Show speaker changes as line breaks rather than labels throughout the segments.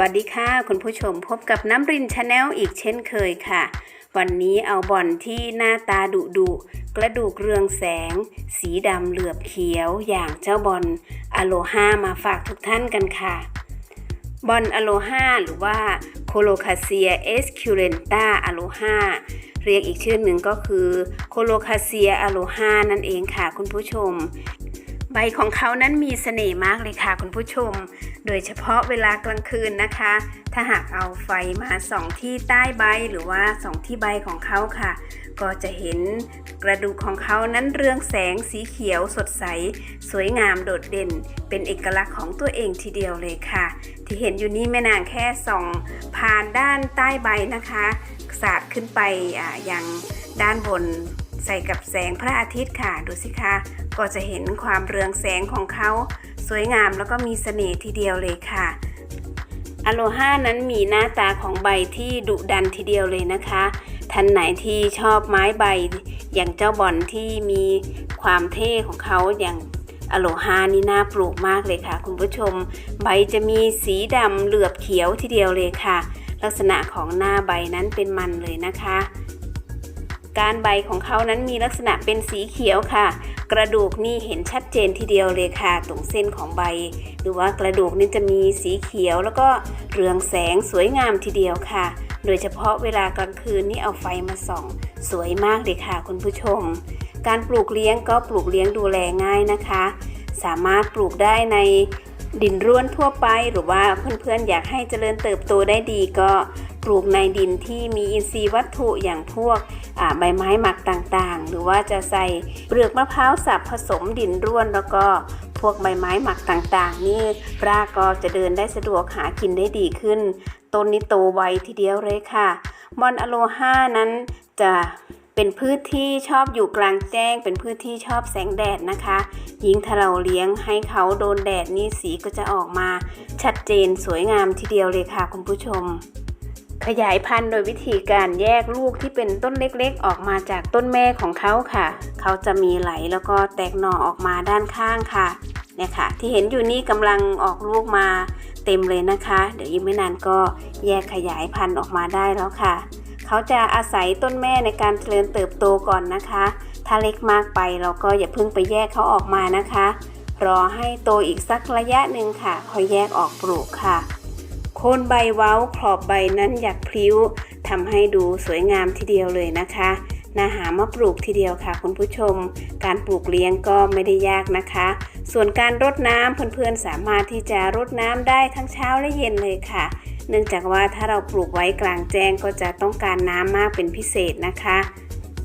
วัสดีค่ะ คุณผู้ชมพบกับน้ำรินชาแนลอีกเช่นเคยค่ะ วันนี้เอาบอลที่หน้าตาดุดุกระดูกเรืองแสง สีดำเหลือบเขียว อย่างเจ้าบอลอโลฮามาฝากทุกท่านกันค่ะ บอลอโลฮาหรือว่าโคโลคาเซียเอสคิวเรนตาอโลฮาเรียกอีกชื่อหนึ่งก็คือโคโลคาเซียอโลฮานั่นเองค่ะคุณผู้ชม ใบของเขานั้นมีเสน่ห์มากเลยค่ะคุณผู้ชม โดยเฉพาะเวลากลางคืนนะคะ ถ้าหากเอาไฟมาส่องที่ใต้ใบหรือว่าส่องที่ใบของเขาค่ะ ก็จะเห็นกระดูกของเขานั้นเรืองแสงสีเขียวสดใส สวยงามโดดเด่น เป็นเอกลักษณ์ของตัวเองทีเดียวเลยค่ะ ที่เห็นอยู่นี่แม่นางแค่ส่องผ่านด้านใต้ใบนะคะ สาดขึ้นไปอ่ายังด้านบน ใส่กับแสงพระอาทิตย์ค่ะ ดูสิคะ ก็จะเห็นความเรืองแสงของเขา สวยงามแล้วก็มีเสน่ห์ทีเดียวเลยค่ะอโลฮานั้นมีหน้าตาของใบที่ดุดันทีเดียวเลยนะคะ ท่านไหนที่ชอบไม้ใบ อย่างเจ้าบอนที่มีความเท่ของเขาอย่างอโลฮานี่น่าปลูกมากเลยค่ะ คุณผู้ชม ใบจะมีสีดำเหลือบเขียวทีเดียวเลยค่ะ ลักษณะของหน้าใบนั้นเป็นมันเลยนะคะ การใบของเขานั้นมีลักษณะเป็นสีเขียวค่ะ กระดูกนี่เห็นชัดเจนทีเดียวเลยค่ะ ตรงเส้นของใบ หรือว่ากระดูกนี่จะมีสีเขียวแล้วก็เรืองแสงสวยงามทีเดียวค่ะ โดยเฉพาะเวลากลางคืนนี่เอาไฟมาส่อง สวยมากเลยค่ะคุณผู้ชม การปลูกเลี้ยงก็ปลูกเลี้ยงดูแลง่ายนะคะ สามารถปลูกได้ในดินร่วนทั่วไปหรือว่าเพื่อนๆอยากให้เจริญเติบโตได้ดีก็ ปลูกในดินที่มีอินทรีย์วัตถุอย่างพวกใบไม้หมักต่างๆ หรือว่าจะใส่เปลือกมะพร้าวสับผสมดินร่วนแล้วก็พวกใบไม้หมักต่างๆ นี่รากก็จะเดินได้สะดวกหากินได้ดีขึ้น ต้นนี้โตไวทีเดียวเลยค่ะมอนอโลฮานั้นจะเป็นพืชที่ชอบอยู่กลางแจ้ง เป็นพืชที่ชอบแสงแดดนะคะ ยิ่งถ้าเราเลี้ยงให้เขาโดนแดดนี่สีก็จะออกมา ชัดเจนสวยงามทีเดียวเลยค่ะคุณผู้ชม ขยายพันธุ์โดยวิธีการแยกลูกที่เป็นต้นเล็กๆ ออกมาจากต้นแม่ของเขาค่ะ เขาจะมีไหลแล้วก็แตกหน่อออกมาด้านข้างค่ะ เนี่ยค่ะ ที่เห็นอยู่นี่กำลังออกลูกมาเต็มเลยนะคะ เดี๋ยวยิ่งไม่นานก็แยกขยายพันธุ์ออกมาได้แล้วค่ะ เขาจะอาศัยต้นแม่ในการเจริญเติบโตก่อนนะคะ ถ้าเล็กมากไปเราก็อย่าเพิ่งไปแยกเขาออกมานะคะ รอให้โตอีกสักระยะหนึ่งค่ะ ค่อยแยกออกปลูกค่ะ คนใบเว้าขอบใบนั้นอยากพลิ้วทำให้ดูสวยงามทีเดียวเลยนะคะนาหามาปลูกทีเดียวค่ะคุณผู้ชม การปลูกเลี้ยงก็ไม่ได้ยากนะคะ ส่วนการรดน้ำเพื่อนๆสามารถที่จะรดน้ำได้ทั้งเช้าและเย็นเลยค่ะ เนื่องจากว่าถ้าเราปลูกไว้กลางแจ้งก็จะต้องการน้ำมากเป็นพิเศษนะคะ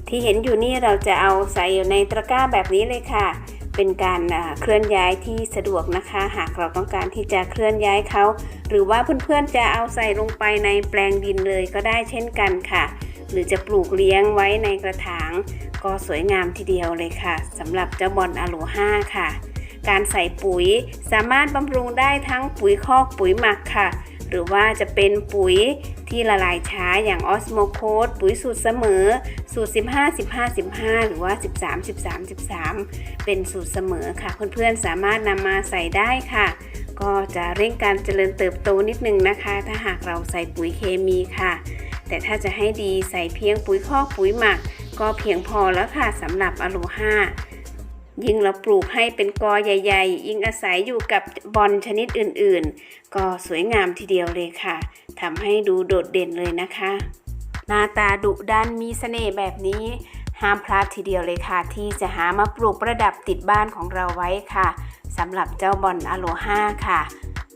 ที่เห็นอยู่นี่เราจะเอาใส่อยู่ในตะกร้าแบบนี้เลยค่ะ เป็นการเคลื่อนย้ายที่สะดวกนะคะ หากเราต้องการที่จะเคลื่อนย้ายเขา หรือว่าเพื่อนๆจะเอาใส่ลงไปในแปลงดินเลยก็ได้เช่นกันค่ะ หรือจะปลูกเลี้ยงไว้ในกระถาง ก็สวยงามทีเดียวเลยค่ะสำหรับเจ้าบอลอะโลฮาค่ะ การใส่ปุ๋ยสามารถบำรุงได้ทั้งปุ๋ยคอกปุ๋ยหมักค่ะ หรือว่าจะเป็นปุ๋ยที่ละลายช้าอย่างออสโมโคสปุ๋ยสูตรเสมอ สูตร 15 15 15 หรือว่า 13 13 13 เป็นสูตรเสมอค่ะ เพื่อนๆสามารถนำมาใส่ได้ค่ะ ก็จะเร่งการเจริญเติบโตนิดนึงนะคะ ถ้าหากเราใส่ปุ๋ยเคมีค่ะ แต่ถ้าจะให้ดีใส่เพียงปุ๋ยคอกปุ๋ยหมัก ก็เพียงพอแล้วค่ะสำหรับอะโลฮา ยิ่งเราปลูกให้เป็นกอใหญ่ ๆ ยิ่งอาศัยอยู่กับบอลชนิดอื่นๆ ก็สวยงามทีเดียวเลยค่ะทำให้ดูโดดเด่นเลยนะคะ หน้าตาดุดันมีเสน่ห์แบบนี้ห้ามพลาดทีเดียวเลยค่ะ ที่จะหามาปลูกประดับติดบ้านของเราไว้ค่ะสำหรับเจ้าบอลอะโลฮาค่ะ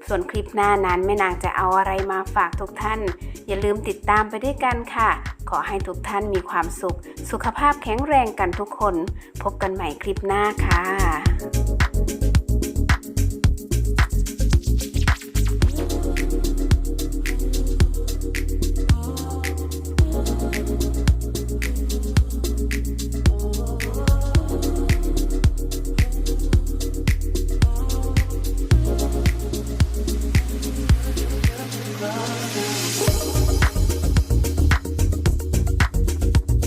ส่วนคลิปหน้านั้นแม่นางจะเอาอะไรมาฝากทุกท่าน อย่าลืมติดตามไปด้วยกันค่ะ ขอให้ทุกท่านมีความสุข สุขภาพแข็งแรงกันทุกคน พบกันใหม่คลิปหน้าค่ะ